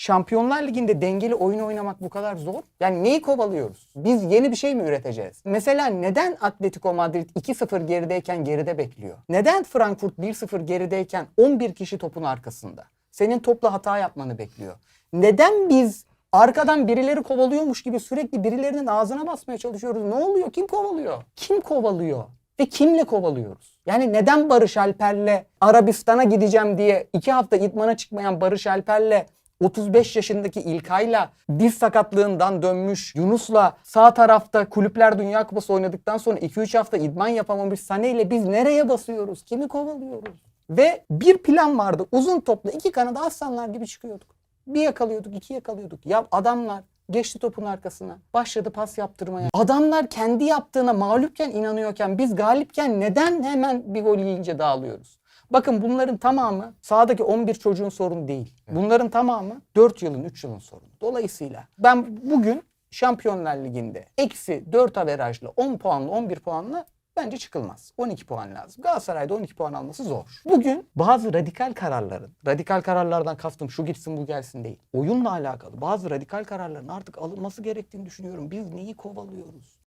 Şampiyonlar Ligi'nde dengeli oyun oynamak bu kadar zor. Yani neyi kovalıyoruz? Biz yeni bir şey mi üreteceğiz? Mesela neden Atletico Madrid 2-0 gerideyken geride bekliyor? Neden Frankfurt 1-0 gerideyken 11 kişi topun arkasında? Senin topla hata yapmanı bekliyor. Neden biz arkadan birileri kovalıyormuş gibi sürekli birilerinin ağzına basmaya çalışıyoruz? Ne oluyor? Kim kovalıyor? Kim kovalıyor? Ve kimle kovalıyoruz? Yani neden Barış Alper'le Arabistan'a gideceğim diye iki hafta idmana çıkmayan Barış Alper'le 35 yaşındaki İlkay'la diz sakatlığından dönmüş Yunus'la sağ tarafta kulüpler Dünya Kupası oynadıktan sonra 2-3 hafta idman yapamamış Sané ile biz nereye basıyoruz? Kimi kovalıyoruz? Ve bir plan vardı. Uzun topla iki kanada aslanlar gibi çıkıyorduk. Bir yakalıyorduk, iki yakalıyorduk. Ya adamlar geçti topun arkasına. Başladı pas yaptırmaya. Adamlar kendi yaptığına mağlupken inanıyorken biz galipken neden hemen bir gol yiyince dağılıyoruz? Bakın bunların tamamı sahadaki 11 çocuğun sorunu değil. Bunların tamamı 4 yılın 3 yılın sorunu. Dolayısıyla ben bugün Şampiyonlar Ligi'nde eksi 4 averajlı 10 puanlı 11 puanla bence çıkılmaz. 12 puan lazım. Galatasaray'da 12 puan alması zor. Bugün bazı radikal kararların, radikal kararlardan kastım şu gitsin bu gelsin değil. Oyunla alakalı bazı radikal kararların artık alınması gerektiğini düşünüyorum. Biz neyi kovalıyoruz?